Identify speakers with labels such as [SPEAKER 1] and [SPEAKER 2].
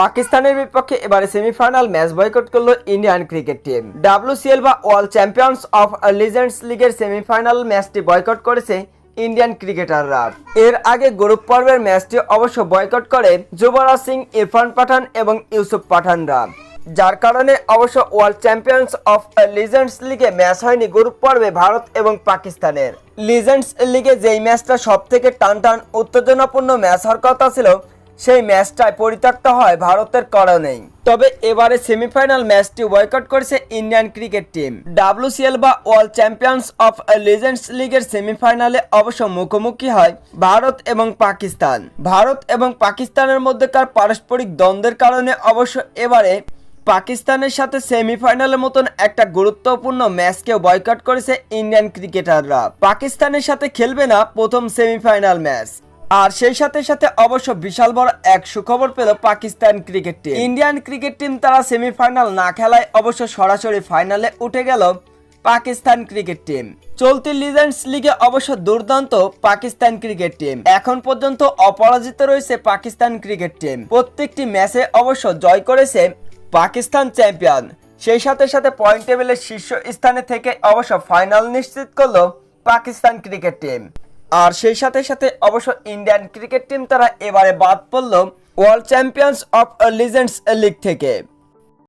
[SPEAKER 1] পাকিস্তানের বিপক্ষে এবারে সেমিফাইনাল ম্যাচ বয়কট করল ইন্ডিয়ান ক্রিকেট টিম। ডাব্লিউসিএল বা ওয়ার্ল্ড চ্যাম্পিয়ন্স অফ লিজেন্ডস লিগের সেমিফাইনাল ম্যাচটি বয়কট করেছে ইন্ডিয়ান ক্রিকেটাররা। এর আগে গ্রুপ পর্বের ম্যাচটি অবশ্য বয়কট করে যুবরাজ সিং, ইরফান পাঠান এবং ইউসুফ পাঠানরা। যার কারণে অবশ্য ওয়ার্ল্ড চ্যাম্পিয়ন্স অফ লিজেন্ডস লিগে ম্যাচ হয়নি গ্রুপ পর্বে ভারত এবং পাকিস্তানের। লিজেন্ডস লিগে যেই ম্যাচটা সব থেকে টান টান উত্তেজনাপূর্ণ ম্যাচ হওয়ার কথা ছিল সেই ম্যাচটায় পরিত্যক্ত হয় ভারতের কারণেই। তবে এবারে সেমিফাইনাল ম্যাচটি বয়কট করেছে ইন্ডিয়ান ক্রিকেট টিম। ডাব্লিউসিএল বা ওয়ার্ল্ড চ্যাম্পিয়ন্স অফ লিজেন্ডস লিগের সেমিফাইনালে অবশ্য মুখোমুখি হয় ভারত এবং পাকিস্তান। ভারত এবং পাকিস্তানের মধ্যেকার পারস্পরিক দ্বন্দ্বের কারণে অবশ্য এবারে পাকিস্তানের সাথে সেমিফাইনালের মতন একটা গুরুত্বপূর্ণ ম্যাচকেও বয়কট করেছে ইন্ডিয়ান ক্রিকেটাররা। পাকিস্তানের সাথে খেলবে না প্রথম সেমিফাইনাল ম্যাচ। আর সেই সাথে সাথে অবশ্য বিশাল বড় এক সুখবর পেল Pakistan cricket team. Indian cricket team তারা সেমিফাইনাল না খেলায় অবশ্য সরাসরি ফাইনালে উঠে গেল পাকিস্তান ক্রিকেট টিম। চলতি লিজেন্ডস লিগে অবশ্য দুর্দান্ত পাকিস্তান ক্রিকেট টিম। এখন পর্যন্ত অপরাজিত রয়েছে পাকিস্তান ক্রিকেট টিম। প্রত্যেকটি ম্যাচে অবশ্য জয় করেছে পাকিস্তান চ্যাম্পিয়ন। সেই সাথে সাথে পয়েন্ট টেবিলের শীর্ষ স্থানে থেকে অবশ্য ফাইনাল নিশ্চিত করল পাকিস্তান ক্রিকেট টিম। আর সেই সাথে সাথে অবশ্য ইন্ডিয়ান ক্রিকেট টিম তারা এবারে বাদ পড়ল world champions of legends league থেকে।